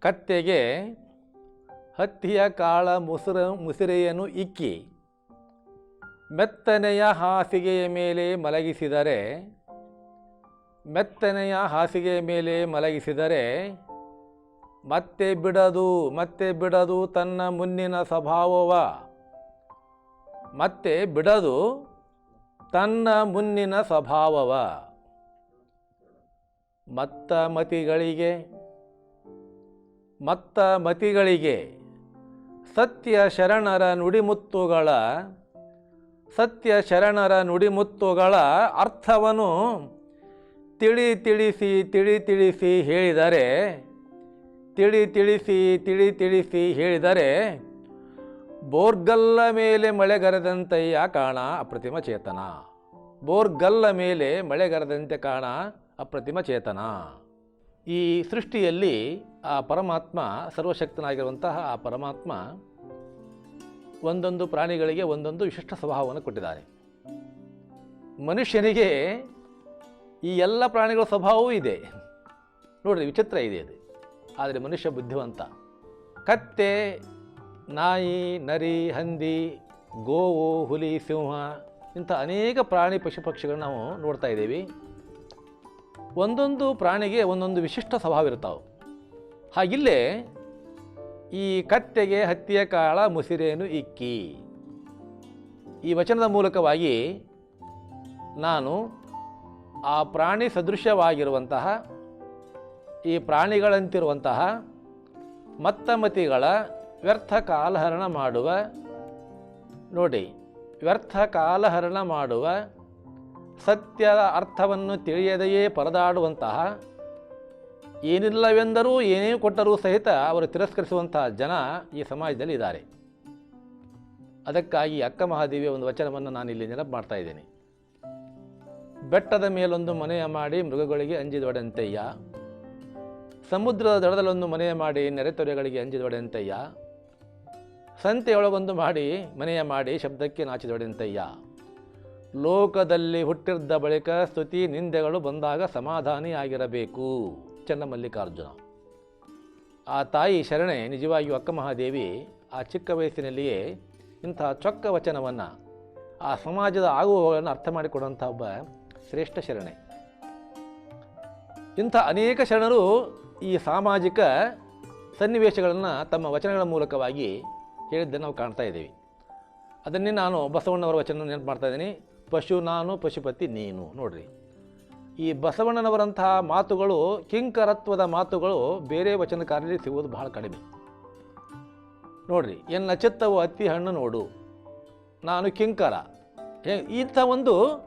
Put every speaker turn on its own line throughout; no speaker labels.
ಕತ್ತೆಗೆ ಹತ್ತಿಯ ಕಾಳ ಮುಸುರ ಮುಸಿರೆಯನ್ನು ಇಕ್ಕಿ ಮೆತ್ತನೆಯ ಹಾಸಿಗೆಯ ಮೇಲೆ ಮಲಗಿಸಿದರೆ, ಮೆತ್ತನೆಯ ಹಾಸಿಗೆಯ ಮೇಲೆ ಮಲಗಿಸಿದರೆ, ಮತ್ತೆ ಬಿಡದು ಮತ್ತೆ ಬಿಡದು ತನ್ನ ಮುನ್ನಿನ ಸ್ವಭಾವವ. ಮತ್ತೆ ಬಿಡದು ತನ್ನ ಮುನ್ನಿನ ಸ್ವಭಾವವ. ಮತ್ತ ಮತಿಗಳಿಗೆ ಮತ್ತ ಮತಿಗಳಿಗೆ ಸತ್ಯ ಶರಣರ ನುಡಿಮುತ್ತುಗಳ, ಸತ್ಯ ಶರಣರ ನುಡಿಮುತ್ತುಗಳ ಅರ್ಥವನ್ನು ತಿಳಿ ತಿಳಿಸಿ ತಿಳಿ ತಿಳಿಸಿ ಹೇಳಿದರೆ, ತಿಳಿ ತಿಳಿಸಿ ತಿಳಿ ತಿಳಿಸಿ ಹೇಳಿದರೆ ಬೋರ್ಗಲ್ಲ ಮೇಲೆ ಮಳೆಗರೆದಂತೆಯ ಕಾಣ ಅಪ್ರತಿಮ ಚೇತನ. ಬೋರ್ಗಲ್ಲ ಮೇಲೆ ಮಳೆಗರೆದಂತೆ ಕಾಣ ಅಪ್ರತಿಮ ಚೇತನ. ಈ ಸೃಷ್ಟಿಯಲ್ಲಿ ಆ ಪರಮಾತ್ಮ, ಸರ್ವಶಕ್ತನಾಗಿರುವಂತಹ ಆ ಪರಮಾತ್ಮ ಒಂದೊಂದು ಪ್ರಾಣಿಗಳಿಗೆ ಒಂದೊಂದು ವಿಶಿಷ್ಟ ಸ್ವಭಾವವನ್ನು ಕೊಟ್ಟಿದ್ದಾನೆ ಮನುಷ್ಯನಿಗೆ ಈ ಎಲ್ಲ ಪ್ರಾಣಿಗಳ ಸ್ವಭಾವವೂ ಇದೆ. ನೋಡಿರಿ, ವಿಚಿತ್ರ ಇದೆ ಅದು. ಆದರೆ ಮನುಷ್ಯ ಬುದ್ಧಿವಂತ. ಕತ್ತೆ, ನಾಯಿ, ನರಿ, ಹಂದಿ, ಗೋವು, ಹುಲಿ, ಸಿಂಹ ಇಂಥ ಅನೇಕ ಪ್ರಾಣಿ ಪಶು ಪಕ್ಷಿಗಳನ್ನ ನಾವು ನೋಡ್ತಾ ಇದ್ದೀವಿ. ಒಂದೊಂದು ಪ್ರಾಣಿಗೆ ಒಂದೊಂದು ವಿಶಿಷ್ಟ ಸ್ವಭಾವ ಇರ್ತಾವೆ ಹಾಗಿಲ್ಲೇ ಈ ಕತ್ತೆಗೆ ಹತ್ತಿಯ ಕಾಳ ಮುಸಿರೇನು ಇಕ್ಕಿ. ಈ ವಚನದ ಮೂಲಕವಾಗಿ ನಾನು ಆ ಪ್ರಾಣಿ ಸದೃಶವಾಗಿರುವಂತಹ, ಈ ಪ್ರಾಣಿಗಳಂತಿರುವಂತಹ ಮತ್ತಮತಿಗಳ ವ್ಯರ್ಥ ಕಾಲಹರಣ ಮಾಡುವ, ನೋಡಿ, ವ್ಯರ್ಥ ಕಾಲಹರಣ ಮಾಡುವ ಸತ್ಯದ ಅರ್ಥವನ್ನು ತಿಳಿಯದೆಯೇ ಪರದಾಡುವಂತಹ ಏನಿಲ್ಲವೆಂದರೂ ಏನೇ ಕೊಟ್ಟರೂ ಸಹಿತ ಅವರು ತಿರಸ್ಕರಿಸುವಂತಹ ಜನ ಈ ಸಮಾಜದಲ್ಲಿ ಇದ್ದಾರೆ ಅದಕ್ಕಾಗಿ ಅಕ್ಕ ಮಹಾದೇವಿಯ ಒಂದು ವಚನವನ್ನು ನಾನು ಇಲ್ಲಿ ನೆನಪು ಮಾಡ್ತಾ ಇದ್ದೇನೆ. ಬೆಟ್ಟದ ಮೇಲೊಂದು ಮನೆಯ ಮಾಡಿ ಮೃಗಗಳಿಗೆ ಅಂಜಿದೊಡೆಂತಯ್ಯ. ಸಮುದ್ರದ ದಡದಲ್ಲೊಂದು ಮನೆಯ ಮಾಡಿ ನೆರೆತೊರೆಗಳಿಗೆ ಅಂಜಿದೊಡೆಂತಯ್ಯ. ಸಂತೆಯೊಳಗೊಂದು ಮಾಡಿ ಮನೆಯ ಮಾಡಿ ಶಬ್ದಕ್ಕೆ ನಾಚಿದೊಡೆಂತಯ್ಯ. ಲೋಕದಲ್ಲಿ ಹುಟ್ಟಿದ್ದ ಬಳಿಕ ಸ್ತುತಿ ನಿಂದೆಗಳು ಬಂದಾಗ ಸಮಾಧಾನಿಯಾಗಿರಬೇಕು. ಚನ್ನಮಲ್ಲಿಕಾರ್ಜುನ. ಆ ತಾಯಿ ಶರಣೆ, ನಿಜವಾಗಿಯೂ ಅಕ್ಕ ಮಹಾದೇವಿ, ಆ ಚಿಕ್ಕ ವಯಸ್ಸಿನಲ್ಲಿಯೇ ಇಂಥ ಚೊಕ್ಕ ವಚನವನ್ನು ಆ ಸಮಾಜದ ಆಗುವಗಳನ್ನು ಅರ್ಥ ಮಾಡಿಕೊಡುವಂಥ ಒಬ್ಬ ಶ್ರೇಷ್ಠ ಶರಣೆ. ಇಂಥ ಅನೇಕ ಶರಣರು ಈ ಸಾಮಾಜಿಕ ಸನ್ನಿವೇಶಗಳನ್ನು ತಮ್ಮ ವಚನಗಳ ಮೂಲಕವಾಗಿ ಹೇಳಿದ್ದನ್ನು ನಾವು ಕಾಣ್ತಾ ಇದ್ದೀವಿ. ಅದನ್ನೇ ನಾನು ಬಸವಣ್ಣವರ ವಚನ ನೆನಪು ಮಾಡ್ತಾ ಇದ್ದೀನಿ. ಪಶು ನಾನು, ಪಶುಪತಿ ನೀನು. ನೋಡ್ರಿ. ಈ ಬಸವಣ್ಣನವರಂತಹ ಮಾತುಗಳು, ಕಿಂಕರತ್ವದ ಮಾತುಗಳು ಬೇರೆ ವಚನಕಾರರಲ್ಲಿ ಸಿಗುವುದು ಬಹಳ ಕಡಿಮೆ. ನೋಡ್ರಿ ಎನ್ನ ಚಿತ್ತವು ಹತ್ತಿ ಹಣ್ಣು ನೋಡು. ನಾನು ಕಿಂಕರ. ಇಂಥ ಒಂದು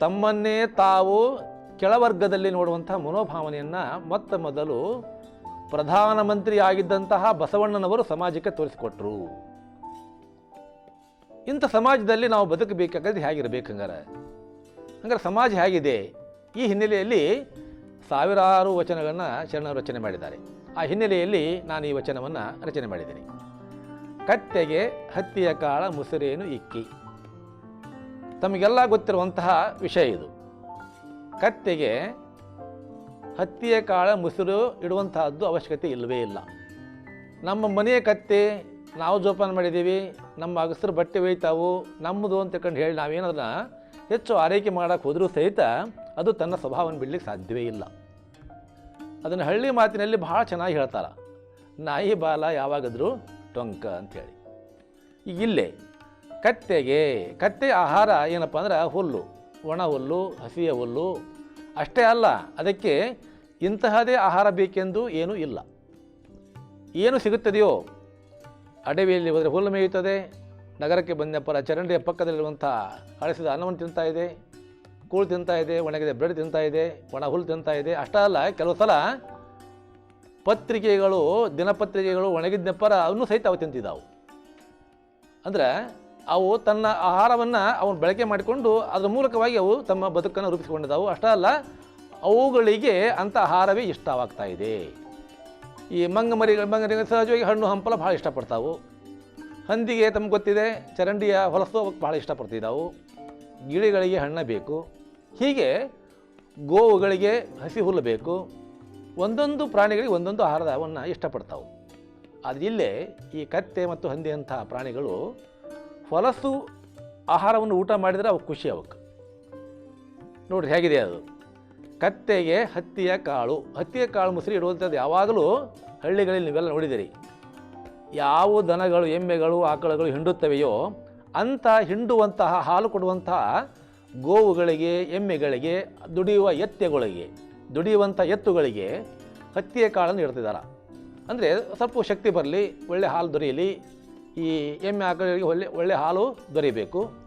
ತಮ್ಮನ್ನೇ ತಾವು ಕೆಳವರ್ಗದಲ್ಲಿ ನೋಡುವಂಥ ಮನೋಭಾವನೆಯನ್ನು ಮೊತ್ತ ಮೊದಲು ಪ್ರಧಾನಮಂತ್ರಿ ಆಗಿದ್ದಂತಹ ಬಸವಣ್ಣನವರು ಸಮಾಜಕ್ಕೆ ತೋರಿಸಿಕೊಟ್ರು. ಇಂಥ ಸಮಾಜದಲ್ಲಿ ನಾವು ಬದುಕಬೇಕಾಗದು ಹೇಗಿರಬೇಕು ಹಂಗಾರೆ? ಹಂಗಾರೆ ಸಮಾಜ ಹೇಗಿದೆ? ಈ ಹಿನ್ನೆಲೆಯಲ್ಲಿ ಸಾವಿರಾರು ವಚನಗಳನ್ನು ಶರಣರು ರಚನೆ ಮಾಡಿದ್ದಾರೆ. ಆ ಹಿನ್ನೆಲೆಯಲ್ಲಿ ನಾನು ಈ ವಚನವನ್ನು ರಚನೆ ಮಾಡಿದ್ದೀನಿ. ಕತ್ತೆಗೆ ಹತ್ತಿಯ ಕಾಳ ಮುಸುರೇನು ಇಕ್ಕಿ. ತಮಗೆಲ್ಲ ಗೊತ್ತಿರುವಂತಹ ವಿಷಯ ಇದು. ಕತ್ತೆಗೆ ಹತ್ತಿಯ ಕಾಳ ಮುಸುರು ಇಡುವಂತಹದ್ದು ಅವಶ್ಯಕತೆ ಇಲ್ಲವೇ ಇಲ್ಲ. ನಮ್ಮ ಮನೆಯ ಕತ್ತೆ, ನಾವು ಜೋಪಾನ ಮಾಡಿದ್ದೀವಿ ನಮ್ಮ ಅಗಸರು ಬಟ್ಟೆ ಒಯ್ತಾವು, ನಮ್ಮದು ಅಂತ ಕಂಡು ಹೇಳಿ ನಾವೇನದನ್ನ ಹೆಚ್ಚು ಆರೈಕೆ ಮಾಡೋಕ್ಕೆ ಹೋದರೂ ಸಹಿತ ಅದು ತನ್ನ ಸ್ವಭಾವವನ್ನು ಬಿಡಲಿಕ್ಕೆ ಸಾಧ್ಯವೇ ಇಲ್ಲ. ಅದನ್ನು ಹಳ್ಳಿ ಮಾತಿನಲ್ಲಿ ಭಾಳ ಚೆನ್ನಾಗಿ ಹೇಳ್ತಾರೆ. ನಾಯಿ ಬಾಲ ಯಾವಾಗಾದರೂ ಟೊಂಕ ಅಂಥೇಳಿ ಈಗ ಇಲ್ಲೇ, ಕತ್ತೆಗೆ, ಕತ್ತೆ ಆಹಾರ ಏನಪ್ಪ ಅಂದ್ರೆ ಹುಲ್ಲು, ಒಣ ಹುಲ್ಲು, ಹಸಿಯ ಹುಲ್ಲು, ಅಷ್ಟೇ ಅಲ್ಲ, ಅದಕ್ಕೆ ಇಂತಹದೇ ಆಹಾರ ಬೇಕೆಂದು ಏನೂ ಇಲ್ಲ. ಏನು ಸಿಗುತ್ತದೆಯೋ ಅಡವಿಯಲ್ಲಿ ಹೋದರೆ ಹುಲ್ಲು ಮೇಯುತ್ತದೆ. ನಗರಕ್ಕೆ ಬಂದಪ್ಪರ ಚರಂಡಿಯ ಪಕ್ಕದಲ್ಲಿರುವಂಥ ಅಳಿಸಿದ ಅನ್ನವನ್ನು ತಿಂತಾ ಇದೆ. ಕೂಳು ತಿಂತಾ ಇದೆ, ಒಣಗಿದ ಬ್ರೆಡ್ ತಿಂತಾ ಇದೆ, ಒಣ ಹುಲ್ಲು ತಿಂತಾ ಇದೆ. ಅಷ್ಟೇ ಅಲ್ಲ, ಕೆಲವು ಸಲ ಪತ್ರಿಕೆಗಳು, ದಿನಪತ್ರಿಕೆಗಳು ಒಣಗಿದ ಪರ ಅವನ್ನೂ ಸಹಿತ ಅವು ತಿಂತಿದ್ದಾವು. ಅಂದರೆ ಅವು ತನ್ನ ಆಹಾರವನ್ನು ಅವನು ಬಳಕೆ ಮಾಡಿಕೊಂಡು ಅದರ ಮೂಲಕವಾಗಿ ಅವು ತಮ್ಮ ಬದುಕನ್ನು ರೂಪಿಸಿಕೊಂಡಿದ್ದಾವು. ಅಷ್ಟೇ ಅಲ್ಲ, ಅವುಗಳಿಗೆ ಅಂಥ ಆಹಾರವೇ ಇಷ್ಟವಾಗ್ತಾ ಇದೆ. ಈ ಮಂಗ ಮರಿಗಳು ಮಂಗರಿಗೆ ಸಹಜವಾಗಿ ಹಣ್ಣು ಹಂಪಲ ಭಾಳ ಇಷ್ಟಪಡ್ತಾವೆ. ಹಂದಿಗೆ ತಮ್ಗೆ ಗೊತ್ತಿದೆ, ಚರಂಡಿಯ ಹೊಲಸು ಭಾಳ ಇಷ್ಟಪಡ್ತಿದ್ದಾವು. ಗಿಳಿಗಳಿಗೆ ಹಣ್ಣ ಬೇಕು. ಹೀಗೆ ಗೋವುಗಳಿಗೆ ಹಸಿ ಹುಲ್ಲು ಬೇಕು. ಒಂದೊಂದು ಪ್ರಾಣಿಗಳಿಗೆ ಒಂದೊಂದು ಆಹಾರವನ್ನು ಇಷ್ಟಪಡ್ತಾವೆ. ಆದರೆ ಇಲ್ಲೇ ಈ ಕತ್ತೆ ಮತ್ತು ಹಂದಿಯಂತಹ ಪ್ರಾಣಿಗಳು ಹೊಲಸು ಆಹಾರವನ್ನು ಊಟ ಮಾಡಿದರೆ ಅವು ಖುಷಿ ಅವಕ್ಕೆ. ನೋಡ್ರಿ, ಹೇಗಿದೆ ಅದು? ಕತ್ತೆಗೆ ಹತ್ತಿಯ ಕಾಳು. ಹತ್ತಿಯ ಕಾಳು ಮುಸುರಿ ಇಡುವಂಥದ್ದು ಯಾವಾಗಲೂ ಹಳ್ಳಿಗಳಲ್ಲಿ ನೀವೆಲ್ಲ ನೋಡಿದಿರಿ ಯಾವ ದನಗಳು, ಎಮ್ಮೆಗಳು, ಆಕಳುಗಳು ಹಿಂಡುತ್ತವೆಯೋ ಅಂಥ ಹಿಂಡುವಂತಹ, ಹಾಲು ಕೊಡುವಂತಹ ಗೋವುಗಳಿಗೆ, ಎಮ್ಮೆಗಳಿಗೆ, ದುಡಿಯುವ ಎತ್ತೆಗಳಿಗೆ, ದುಡಿಯುವಂಥ ಎತ್ತುಗಳಿಗೆ ಹತ್ತಿಯ ಕಾಳನ್ನು ಇಡ್ತಿದ್ದಾರೆ. ಅಂದರೆ ಸ್ವಲ್ಪ ಶಕ್ತಿ ಬರಲಿ, ಒಳ್ಳೆ ಹಾಲು ದೊರೆಯಲಿ, ಈ ಎಮ್ಮೆ ಆಕಳಿಗೆ ಒಳ್ಳೆ ಒಳ್ಳೆ ಹಾಲು ದೊರೆಯಬೇಕು.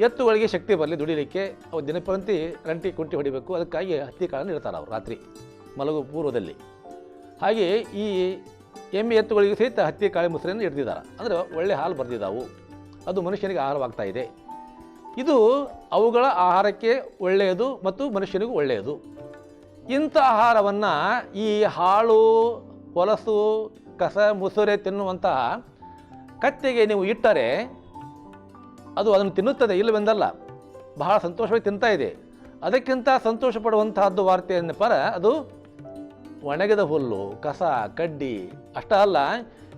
ಎತ್ತುಗಳಿಗೆ ಶಕ್ತಿ ಬರಲಿ, ದುಡಿಲಿಕ್ಕೆ ಅವು ದಿನಪ್ರಂತಿ ರಂಟಿ ಕುಂಟಿ ಹೊಡಿಬೇಕು. ಅದಕ್ಕಾಗಿ ಹತ್ತಿ ಕಾಳನ್ನು ಇಡ್ತಾರೆ ಅವರು ರಾತ್ರಿ, ಮಲಗು ಪೂರ್ವದಲ್ಲಿ. ಹಾಗೆ ಈ ಎಮ್ಮೆ ಎತ್ತುಗಳಿಗೆ ಸಹಿತ ಹತ್ತಿ ಕಾಳಿ ಮೊಸರನ್ನು ಇಡ್ತಿದ್ದಾರೆ. ಅಂದರೆ ಒಳ್ಳೆ ಹಾಲು ಬರೆದಿದ್ದಾವೆ. ಅದು ಮನುಷ್ಯನಿಗೆ ಆಹಾರವಾಗ್ತಾ ಇದೆ. ಇದು ಅವುಗಳ ಆಹಾರಕ್ಕೆ ಒಳ್ಳೆಯದು ಮತ್ತು ಮನುಷ್ಯನಿಗೂ ಒಳ್ಳೆಯದು. ಇಂಥ ಆಹಾರವನ್ನು ಈ ಹಾಳು ಹೊಲಸು, ಕಸ, ಮುಸುರೆ ತಿನ್ನುವಂತಹ ಕತ್ತೆಗೆ ನೀವು ಇಟ್ಟರೆ ಅದು ಅದನ್ನು ತಿನ್ನುತ್ತದೆ ಇಲ್ಲವೆಂದಲ್ಲ, ಬಹಳ ಸಂತೋಷವಾಗಿ ತಿಂತಾ ಇದೆ. ಅದಕ್ಕಿಂತ ಸಂತೋಷ ಪಡುವಂತಹದ್ದು ವಾರ್ತೆ ಪರ ಅದು ಒಣಗಿದ ಹುಲ್ಲು, ಕಸ, ಕಡ್ಡಿ, ಅಷ್ಟೇ ಅಲ್ಲ,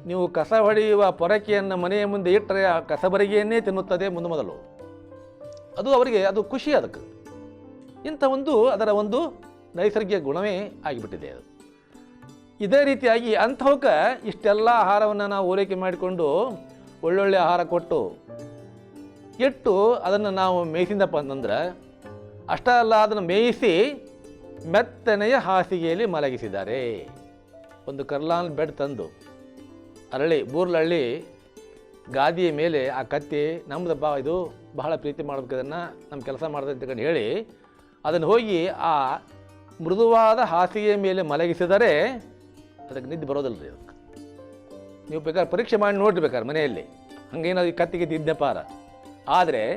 ನೀವು ಕಸ ಹೊಡೆಯುವ ಪೊರಕೆಯನ್ನು ಮನೆಯ ಮುಂದೆ ಇಟ್ಟರೆ ಆ ಕಸಬರಿಗೆಯನ್ನೇ ತಿನ್ನುತ್ತದೆ ಮುಂದೆ ಮೊದಲು. ಅದು ಅವರಿಗೆ, ಅದು ಖುಷಿ ಅದಕ್ಕೆ. ಇಂಥ ಒಂದು, ಅದರ ಒಂದು ನೈಸರ್ಗಿಕ ಗುಣವೇ ಆಗಿಬಿಟ್ಟಿದೆ ಅದು. ಇದೇ ರೀತಿಯಾಗಿ ಅಂಥವಕ್ಕೆ ಇಷ್ಟೆಲ್ಲ ಆಹಾರವನ್ನು ನಾವು ಓಲೈಕೆ ಮಾಡಿಕೊಂಡು ಒಳ್ಳೊಳ್ಳೆ ಆಹಾರ ಕೊಟ್ಟು ಇಟ್ಟು ಅದನ್ನು ನಾವು ಮೇಯಿಸಿದಪ್ಪ ಅಂತಂದ್ರೆ ಅಷ್ಟೇ ಅಲ್ಲ ಅದನ್ನು ಮೇಯಿಸಿ ಮೆತ್ತನೆಯ ಹಾಸಿಗೆಯಲ್ಲಿ ಮಲಗಿಸಿದ್ದಾರೆ. ಒಂದು ಕರ್ಲಾನ್ ಬೆಡ್ ತಂದು, ಅರಳಿ, ಬೂರ್ಲಳ್ಳಿ ಗಾದಿಯ ಮೇಲೆ ಆ ಕತ್ತಿ ನಮ್ಮದಪ್ಪ ಇದು ಬಹಳ ಪ್ರೀತಿ ಮಾಡಬೇಕು ಅದನ್ನು ನಮ್ಮ ಕೆಲಸ ಮಾಡಿದೆ ಅಂತಕೊಂಡು ಹೇಳಿ, ಅದನ್ನು ಹೋಗಿ ಆ ಮೃದುವಾದ ಹಾಸಿಗೆಯ ಮೇಲೆ ಮಲಗಿಸಿದರೆ ಅದಕ್ಕೆ ನಿದ್ದೆ ಬರೋದಿಲ್ಲ ರೀ ಅದಕ್ಕೆ. ನೀವು ಬೇಕಾದ್ರೆ ಪರೀಕ್ಷೆ ಮಾಡಿ ನೋಡ್ರಿ ಮನೆಯಲ್ಲಿ. ಹಂಗೇನಾದ್ರು ಈ ಕತ್ತಿಗೆ ತಿದ್ದಪಾರ ಆದರೆ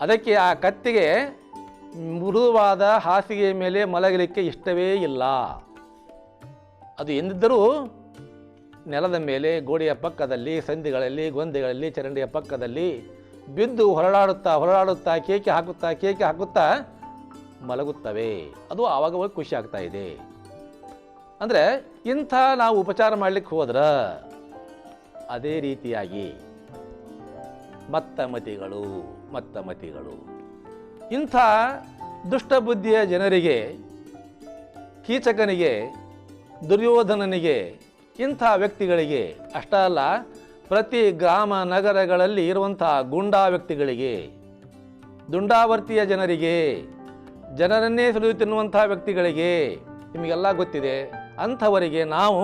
ಅದಕ್ಕೆ ಆ ಕತ್ತಿಗೆ ಮೃದುವಾದ ಹಾಸಿಗೆಯ ಮೇಲೆ ಮಲಗಲಿಕ್ಕೆ ಇಷ್ಟವೇ ಇಲ್ಲ. ಅದು ಎಂದಿದ್ದರೂ ನೆಲದ ಮೇಲೆ ಗೋಡೆಯ ಪಕ್ಕದಲ್ಲಿ ಸಂಧಿಗಳಲ್ಲಿ ಗೊಂದೆಗಳಲ್ಲಿ, ಚರಂಡಿಯ ಪಕ್ಕದಲ್ಲಿ ಬಿದ್ದು ಹೊರಳಾಡುತ್ತಾ ಹೊರಳಾಡುತ್ತಾ, ಕೇಕೆ ಹಾಕುತ್ತಾ ಕೇಕೆ ಹಾಕುತ್ತಾ ಮಲಗುತ್ತವೆ. ಅದು ಆವಾಗ ಖುಷಿ ಆಗ್ತಾ ಇದೆ. ಅಂದರೆ ಇಂಥ ನಾವು ಉಪಚಾರ ಮಾಡಲಿಕ್ಕೆ ಹೋದ್ರೆ ಅದೇ ರೀತಿಯಾಗಿ ಮತ್ತ ಮತಿಗಳು ಮತ್ತ ಮತಿಗಳು ಇಂಥ ದುಷ್ಟಬುದ್ಧಿಯ ಜನರಿಗೆ, ಕೀಚಕನಿಗೆ, ದುರ್ಯೋಧನನಿಗೆ, ಇಂಥ ವ್ಯಕ್ತಿಗಳಿಗೆ, ಅಷ್ಟೇ ಅಲ್ಲ, ಪ್ರತಿ ಗ್ರಾಮ ನಗರಗಳಲ್ಲಿ ಇರುವಂಥ ಗುಂಡಾ ವ್ಯಕ್ತಿಗಳಿಗೆ, ದುಂಡಾವರ್ತಿಯ ಜನರಿಗೆ, ಜನರನ್ನೇ ಸುಲಿದು ತಿನ್ನುವಂಥ ವ್ಯಕ್ತಿಗಳಿಗೆ ನಿಮಗೆಲ್ಲ ಗೊತ್ತಿದೆ, ಅಂಥವರಿಗೆ ನಾವು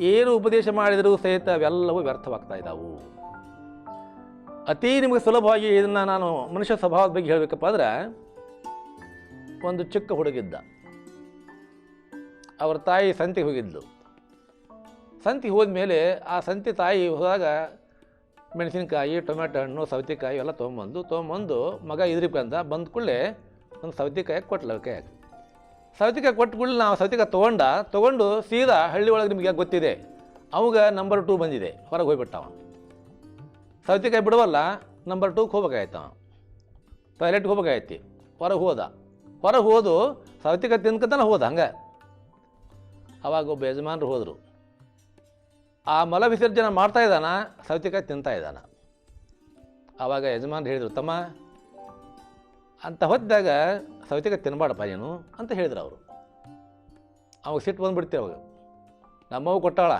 ಏನು ಉಪದೇಶ ಮಾಡಿದರೂ ಸಹಿತ ಅವೆಲ್ಲವೂ ವ್ಯರ್ಥವಾಗ್ತಾ ಇದ್ದಾವು. ಅತೀ ನಿಮಗೆ ಸುಲಭವಾಗಿ ಇದನ್ನು ನಾನು ಮನುಷ್ಯ ಸ್ವಭಾವದ ಬಗ್ಗೆ ಹೇಳಬೇಕಪ್ಪ ಅಂದ್ರೆ, ಒಂದು ಚಿಕ್ಕ ಹುಡುಗಿದ್ದ. ಅವರ ತಾಯಿ ಸಂತಿಗೆ ಹೋಗಿದ್ಲು. ಹೋದ ಹೋದ್ಮೇಲೆ ಆ ಸಂತಿ ತಾಯಿ ಹೋದಾಗ ಮೆಣಸಿನಕಾಯಿ ಟೊಮೆಟೊ ಹಣ್ಣು, ಸೌತೆಕಾಯಿ ಎಲ್ಲ ತೊಗೊಂಬಂದು ತೊಗೊಂಬಂದು ಮಗ ಇದ್ರಿಕಂದ ಬಂದ ಕೂಡಲೇ ಒಂದು ಸೌತೆಕಾಯಿ ಕೊಟ್ಲ ಕೈಯಾಗ ಸೌತೆಕಾಯಿ ಕೊಟ್ಟ ಕೂಡಲೇ ನಾವು ಸೌತೆಕಾಯಿ ತೊಗೊಂಡ, ತೊಗೊಂಡು ಸೀದಾ ಹಳ್ಳಿ ಒಳಗೆ ನಿಮಗೆ ಗೊತ್ತಿದೆ. ಅವಾಗ ನಂಬರ್ ಟೂ ಬಂದಿದೆ, ಹೊರಗೆ ಹೋಗ್ಬಿಟ್ಟವ. ಸೌತೆಕಾಯಿ ಬಿಡುವಲ್ಲ ನಂಬರ್ ಟೂಗೆ ಹೋಗ್ಬೇಕಾಯ್ತು. ಟಾಯ್ಲೆಟ್ಗೆ ಹೋಗ್ಬೇಕಾಯ್ತಿ. ಹೊರಗೆ ಹೋದ. ಹೊರಗೆ ಹೋದು ಸೌತೆಕಾಯಿ ತಿನ್ಕತಾನೆ ಹೋದ, ಹಂಗೆ. ಅವಾಗ ಒಬ್ಬ ಯಜಮಾನರು ಹೋದರು. ಆ ಮಲ ವಿಸರ್ಜನೆ ಮಾಡ್ತಾ ಇದ್ದಾನ, ಸೌತೆಕಾಯಿ ತಿಂತಾ ಇದ್ದಾನ. ಆವಾಗ ಯಜಮಾನ್ರು ಹೇಳಿದರು, ತಮ್ಮ, ಅಂತ ಹೊತ್ತಿದಾಗ ಸೌತೆಕಾಯಿ ತಿನ್ನಬಾಡಪ್ಪ ನೀನು, ಅಂತ ಹೇಳಿದ್ರು ಅವರು. ಅವಾಗ ಸಿಟ್ಟು ಬಂದುಬಿಡ್ತೀವಿ ಅವಾಗ. ನಮ್ಮವು ಕೊಟ್ಟಾಳ,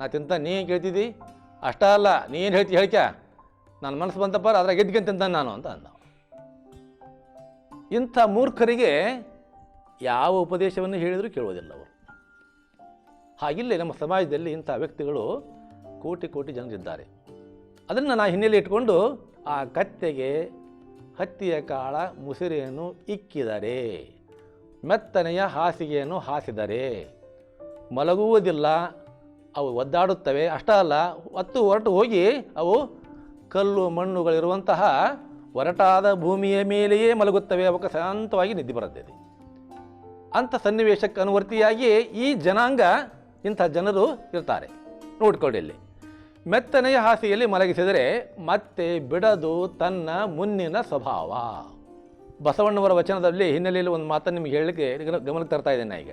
ನಾ ತಿಂತ, ನೀ ಏನು ಕೇಳ್ತಿದ್ದಿ? ಅಷ್ಟ ಅಲ್ಲ ನೀ ಏನು ಹೇಳ್ತಿ ಹೇಳಿಕೆ ನನ್ನ ಮನಸ್ಸು ಬಂತಪ್ಪ, ಅದ್ರಾಗ ಗೆದ್ಕೊಂಡು ನಾನು ಅಂತ ಅಂದ. ಇಂಥ ಮೂರ್ಖರಿಗೆ ಯಾವ ಉಪದೇಶವನ್ನು ಹೇಳಿದರೂ ಕೇಳುವುದಿಲ್ಲ ಅವರು. ಹಾಗಿಲ್ಲೇ ನಮ್ಮ ಸಮಾಜದಲ್ಲಿ ಇಂಥ ವ್ಯಕ್ತಿಗಳು ಕೋಟಿ ಕೋಟಿ ಜನರಿದ್ದಾರೆ. ಅದನ್ನು ನಾನು ಹಿನ್ನೆಲೆ ಇಟ್ಕೊಂಡು ಆ ಕತ್ತೆಗೆ ಹತ್ತಿಯ ಕಾಳ, ಮುಸಿರಿಯನ್ನು ಇಕ್ಕಿದರೆ, ಮೆತ್ತನೆಯ ಹಾಸಿಗೆಯನ್ನು ಹಾಸಿದರೆ, ಮಲಗುವುದಿಲ್ಲ ಅವು ಒದ್ದಾಡುತ್ತವೆ. ಅಷ್ಟೇ ಅಲ್ಲ, ಹೊತ್ತು ಹೊರಟು ಹೋಗಿ ಅವು ಕಲ್ಲು ಮಣ್ಣುಗಳಿರುವಂತಹ ಒರಟಾದ ಭೂಮಿಯ ಮೇಲೆಯೇ ಮಲಗುತ್ತವೆ. ಅವಕ್ಕೆ ಶಾಂತವಾಗಿ ನಿದ್ದೆ ಬರುತ್ತದೆ ಅಂಥ ಸನ್ನಿವೇಶಕ್ಕೆ ಅನುವರ್ತಿಯಾಗಿ ಈ ಜನಾಂಗ ಇಂಥ ಜನರು ಇರ್ತಾರೆ. ನೋಡ್ಕೊಳ್ಳಿ ಇಲ್ಲಿ ಮೆತ್ತನೆಯ ಹಾಸಿಗೆಯಲ್ಲಿ ಮಲಗಿಸಿದರೆ ಮತ್ತೆ ಬಿಡದು ತನ್ನ ಮುನ್ನಿನ ಸ್ವಭಾವ. ಬಸವಣ್ಣವರ ವಚನದಲ್ಲಿ ಹಿನ್ನೆಲೆಯಲ್ಲಿ ಒಂದು ಮಾತನ್ನು ನಿಮಗೆ ಹೇಳಲಿಕ್ಕೆ ಗಮನಕ್ಕೆ ತರ್ತಾ ಇದ್ದೇನೆ ಈಗ.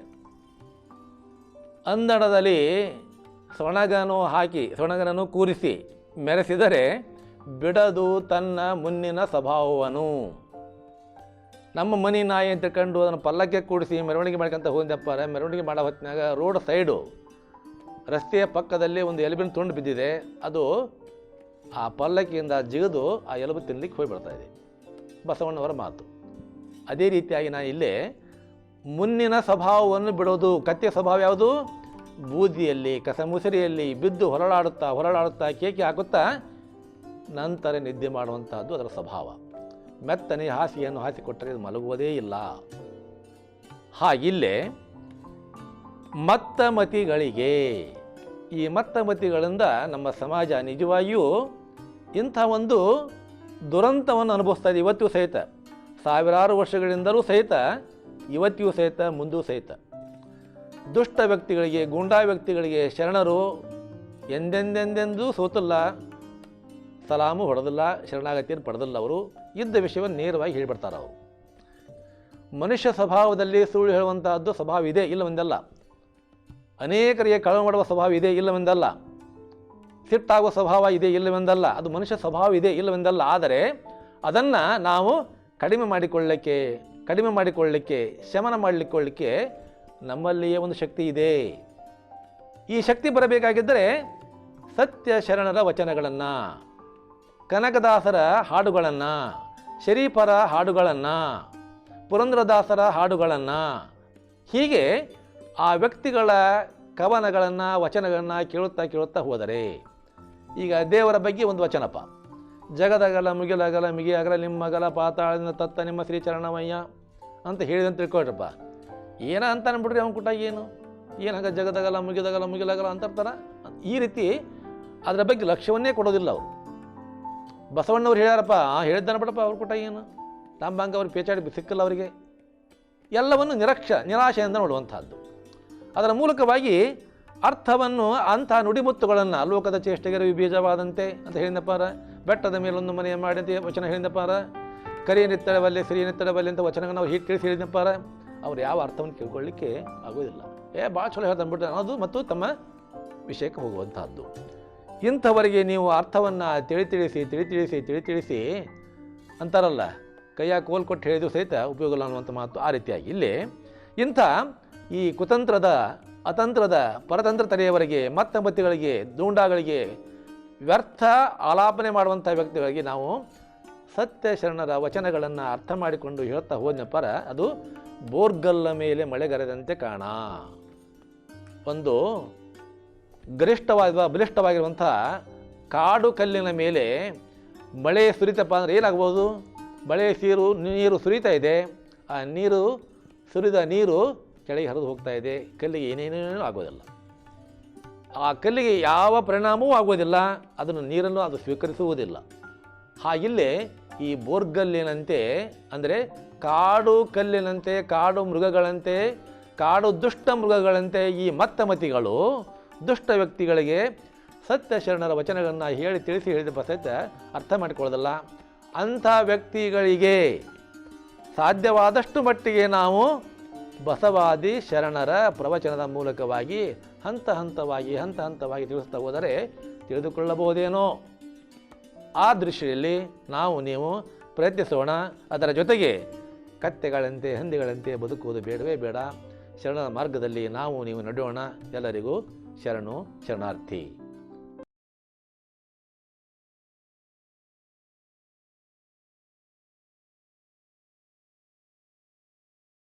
ಅಂದಣದಲ್ಲಿ ಸೊಣಗನು ಹಾಕಿ, ಸೊಣಗನನ್ನು ಕೂರಿಸಿ, ಮೆರೆಸಿದರೆ ಬಿಡದು ತನ್ನ ಮುನ್ನಿನ ಸ್ವಭಾವವನು. ನಮ್ಮ ಮನಿ ನಾಯಿ ಅಂತ ಕಂಡು ಅದನ್ನು ಪಲ್ಲಕ್ಕೆ ಕೂಡಿಸಿ ಮೆರವಣಿಗೆ ಮಾಡ್ಕೊಂತ ಹೋದಪ್ಪ ಮೆರವಣಿಗೆ ಮಾಡೋ ಹೊತ್ತಿನಾಗ ರೋಡ್ ಸೈಡು ರಸ್ತೆಯ ಪಕ್ಕದಲ್ಲಿ ಒಂದು ಎಲುಬಿನ ತುಂಡು ಬಿದ್ದಿದೆ. ಅದು ಆ ಪಲ್ಲಕ್ಕಿಯಿಂದ ಜಿಗಿದು ಆ ಎಲುಬು ತಿನ್ಲಿಕ್ಕೆ ಹೋಗಿಬಿಡ್ತಾ ಇದೆ. ಬಸವಣ್ಣವರ ಮಾತು. ಅದೇ ರೀತಿಯಾಗಿ ನಾನು ಇಲ್ಲೇ ಮುನ್ನಿನ ಸ್ವಭಾವವನ್ನು ಬಿಡೋದು, ಕತ್ತೆಯ ಸ್ವಭಾವ ಯಾವುದು? ಬೂದಿಯಲ್ಲಿ, ಕಸಮುಸರಿಯಲ್ಲಿ ಬಿದ್ದು ಹೊರಳಾಡುತ್ತಾ ಹೊರಳಾಡುತ್ತಾ ಕೇಕೆ ಹಾಕುತ್ತಾ ನಂತರ ನಿದ್ದೆ ಮಾಡುವಂತಹದ್ದು ಅದರ ಸ್ವಭಾವ. ಮೆತ್ತನೆ ಹಾಸಿಗೆಯನ್ನು ಹಾಸಿಕೊಟ್ಟರೆ ಇದು ಮಲಗುವುದೇ ಇಲ್ಲ. ಹಾಗಿಲ್ಲೇ ಮತ್ತಮತಿಗಳಿಗೆ, ಈ ಮತ್ತಮತಿಗಳಿಂದ ನಮ್ಮ ಸಮಾಜ ನಿಜವಾಗಿಯೂ ಇಂಥ ಒಂದು ದುರಂತವನ್ನು ಅನುಭವಿಸ್ತಾ ಇದೆ ಇವತ್ತಿಗೂ ಸಹಿತ. ಸಾವಿರಾರು ವರ್ಷಗಳಿಂದಲೂ ಸಹಿತ, ಇವತ್ತಿಗೂ ಸಹಿತ, ಮುಂದೂ ಸಹಿತ. ದುಷ್ಟ ವ್ಯಕ್ತಿಗಳಿಗೆ, ಗೂಂಡಾ ವ್ಯಕ್ತಿಗಳಿಗೆ ಶರಣರು ಎಂದೆಂದೆಂದೆಂದೂ ಸೋತಲ್ಲ. ಸಲಾಮು ಹೊಡೆದಿಲ್ಲ, ಶರಣಾಗತಿಯನ್ನು ಪಡೆದಿಲ್ಲ ಅವರು. ಇದ್ದ ವಿಷಯವನ್ನು ನೇರವಾಗಿ ಹೇಳಿಬಿಡ್ತಾರೆ ಅವರು. ಮನುಷ್ಯ ಸ್ವಭಾವದಲ್ಲಿ ಸುಳ್ಳು ಹೇಳುವಂತಹದ್ದು ಸ್ವಭಾವ ಇದೆ ಇಲ್ಲವೆಂದಲ್ಲ. ಅನೇಕರಿಗೆ ಕಳವು ಮಾಡುವ ಸ್ವಭಾವ ಇದೆ ಇಲ್ಲವೆಂದಲ್ಲ. ಸಿಟ್ಟಾಗುವ ಸ್ವಭಾವ ಇದೆ, ಇಲ್ಲವೆಂದಲ್ಲ. ಅದು ಮನುಷ್ಯ ಸ್ವಭಾವ ಇದೆ ಇಲ್ಲವೆಂದಲ್ಲ. ಆದರೆ ಅದನ್ನು ನಾವು ಕಡಿಮೆ ಮಾಡಿಕೊಳ್ಳಲಿಕ್ಕೆ ಕಡಿಮೆ ಮಾಡಿಕೊಳ್ಳಲಿಕ್ಕೆ ಶಮನ ಮಾಡಲಿಕ್ಕೊಳ್ಳಿಕ್ಕೆ ನಮ್ಮಲ್ಲಿಯೇ ಒಂದು ಶಕ್ತಿ ಇದೆ. ಈ ಶಕ್ತಿ ಬರಬೇಕಾಗಿದ್ದರೆ ಸತ್ಯ ಶರಣರ ವಚನಗಳನ್ನು, ಕನಕದಾಸರ ಹಾಡುಗಳನ್ನು, ಶರೀಫರ ಹಾಡುಗಳನ್ನು, ಪುರಂದ್ರದಾಸರ ಹಾಡುಗಳನ್ನು, ಹೀಗೆ ಆ ವ್ಯಕ್ತಿಗಳ ಕವನಗಳನ್ನು, ವಚನಗಳನ್ನು ಕೇಳುತ್ತಾ ಕೇಳುತ್ತಾ ಹೋದರೆ, ಈಗ ದೇವರ ಬಗ್ಗೆ ಒಂದು ವಚನಪ್ಪ. ಜಗದಗಲ ಮುಗಿಲಗಲ ಮಿಗಿಯಗಲ ನಿಮ್ಮಗಲ ಪಾತಾಳದಿಂದ ತತ್ತ ನಿಮ್ಮ ಶ್ರೀಚರಣಮಯ್ಯ ಅಂತ ಹೇಳಿದಂತ ತಿಳ್ಕೊಳ್ರಪ್ಪ. ಏನ ಅಂತ ಅಂದ್ಬಿಡ್ರಿ ಅವನ ಕುಟ ಏನು? ಏನಾಗ ಜಗದಾಗಲ್ಲ, ಮುಗಿದಾಗಲ್ಲ, ಮುಗಿಲಾಗಲ್ಲ ಅಂತರ್ತಾರ ಈ ರೀತಿ ಅದರ ಬಗ್ಗೆ ಲಕ್ಷ್ಯವನ್ನೇ ಕೊಡೋದಿಲ್ಲ ಅವರು. ಬಸವಣ್ಣವ್ರು ಹೇಳ್ಯಾರಪ್ಪ ಹೇಳಿದ್ದಾನೆ ಬಿಡಪ್ಪ ಅವ್ರ ಕುಟ ಏನು? ತಾಂಬಾಂಗ ಅವ್ರಿಗೆ ಪೇಚಾಡಿ ಸಿಕ್ಕಲ್ಲ ಅವರಿಗೆ. ಎಲ್ಲವನ್ನು ನಿರಕ್ಷ, ನಿರಾಶೆಯಿಂದ ನೋಡುವಂಥದ್ದು ಅದರ ಮೂಲಕವಾಗಿ ಅರ್ಥವನ್ನು ಅಂಥ ನುಡಿಮುತ್ತುಗಳನ್ನು ಲೋಕದ ಚೇಷ್ಟೆಗರ ಬೀಜವಾದಂತೆ ಅಂತ ಹೇಳಿದಪ್ಪಾರ ಬೆಟ್ಟದ ಮೇಲೊಂದು ಮನೆಯ ಮಾಡಿದಂತೆ ವಚನ ಹೇಳಿದಪ್ಪಾರ ಕರಿಯ ನಿತ್ತಡವಲ್ಲೆ ಸಿರಿಯ ನಿತ್ತಡವಲ್ಲೆ ಅಂತ ವಚನಗಳನ್ನು ನಾವು ಹೀಗೆ ತಿಳಿಸಿ ಹೇಳಿದಪ್ಪಾರ ಅವ್ರು ಯಾವ ಅರ್ಥವನ್ನು ಕೇಳ್ಕೊಳ್ಳಿಕ್ಕೆ ಆಗೋದಿಲ್ಲ. ಏ ಭಾಳ ಚಲೋ ಹೇಳ್ತಾನೆ ಬಿಟ್ಟು ಅನ್ನೋದು ಮತ್ತು ತಮ್ಮ ವಿಷಯಕ್ಕೆ ಹೋಗುವಂತಹದ್ದು. ಇಂಥವರಿಗೆ ನೀವು ಅರ್ಥವನ್ನು ತಿಳಿ ತಿಳಿಸಿ ತಿಳಿ ತಿಳಿಸಿ ತಿಳಿ ತಿಳಿಸಿ ಅಂತಾರಲ್ಲ, ಕೈಯಾಗ ಕೋಲ್ ಕೊಟ್ಟು ಹೇಳಿದ್ರು ಸಹಿತ ಉಪಯೋಗ ಇಲ್ಲ ಅನ್ನುವಂಥ ಮಾತು ಆ ರೀತಿಯಾಗಿ. ಇಲ್ಲಿ ಇಂಥ ಈ ಕುತಂತ್ರದ, ಅತಂತ್ರದ, ಪರತಂತ್ರ ತಡೆಯವರಿಗೆ, ಮತ್ತಂಬತ್ತಿಗಳಿಗೆ, ದೂಂಡಾಗಳಿಗೆ ವ್ಯರ್ಥ ಆಲಾಪನೆ ಮಾಡುವಂಥ ವ್ಯಕ್ತಿಗಳಿಗೆ ನಾವು ಸತ್ಯ ಶರಣರ ವಚನಗಳನ್ನು ಅರ್ಥ ಮಾಡಿಕೊಂಡು ಹೇಳ್ತಾ ಪರ ಅದು ಬೋರ್ಗಲ್ಲ ಮೇಲೆ ಮಳೆಗರೆದಂತೆ ಕಾಣ. ಒಂದು ಗರಿಷ್ಠವಾದ ಬಲಿಷ್ಠವಾಗಿರುವಂಥ ಕಾಡು ಕಲ್ಲಿನ ಮೇಲೆ ಮಳೆ ಸುರಿತಪ್ಪ ಅಂದರೆ ಏನಾಗ್ಬೋದು ಮಳೆ ಸೀರು, ನೀರು ಸುರಿತಾ ಇದೆ. ಆ ನೀರು ಸುರಿದ ನೀರು ಕೆಳಗೆ ಹರಿದು ಹೋಗ್ತಾ ಇದೆ. ಕಲ್ಲಿಗೆ ಏನೇನೇನೂ ಆಗೋದಿಲ್ಲ. ಆ ಕಲ್ಲಿಗೆ ಯಾವ ಪರಿಣಾಮವೂ ಆಗೋದಿಲ್ಲ. ಅದನ್ನು ನೀರನ್ನು ಅದು ಸ್ವೀಕರಿಸುವುದಿಲ್ಲ. ಹಾಗಿಲ್ಲೇ ಈ ಬೋರ್ಗಲ್ಲಿನಂತೆ ಅಂದರೆ ಕಾಡು ಕಲ್ಲಿನಂತೆ, ಕಾಡು ಮೃಗಗಳಂತೆ, ಕಾಡು ದುಷ್ಟ ಮೃಗಗಳಂತೆ ಈ ಮತ್ತಮತಿಗಳು ದುಷ್ಟ ವ್ಯಕ್ತಿಗಳಿಗೆ ಸತ್ಯ ಶರಣರ ವಚನಗಳನ್ನು ಹೇಳಿ ತಿಳಿಸಿ ಹೇಳಿದ ಸಹಿತ ಅರ್ಥ ಮಾಡಿಕೊಳ್ಳೋದಲ್ಲ. ಅಂಥ ವ್ಯಕ್ತಿಗಳಿಗೆ ಸಾಧ್ಯವಾದಷ್ಟು ಮಟ್ಟಿಗೆ ನಾವು ಬಸವಾದಿ ಶರಣರ ಪ್ರವಚನದ ಮೂಲಕವಾಗಿ ಹಂತ ಹಂತವಾಗಿ ಹಂತ ಹಂತವಾಗಿ ತಿಳಿಸ್ತಾ ಹೋದರೆ ತಿಳಿದುಕೊಳ್ಳಬಹುದೇನೋ? ಆ ದೃಷ್ಟಿಯಲ್ಲಿ ನಾವು ನೀವು ಪ್ರಯತ್ನಿಸೋಣ. ಅದರ ಜೊತೆಗೆ ಕತ್ತೆಗಳಂತೆ ಹಂದಿಗಳಂತೆ ಬದುಕುವುದು ಬೇಡವೇ ಬೇಡ. ಶರಣರ ಮಾರ್ಗದಲ್ಲಿ ನಾವು ನೀವು ನಡೆಯೋಣ. ಎಲ್ಲರಿಗೂ ಶರಣು ಶರಣಾರ್ಥಿ.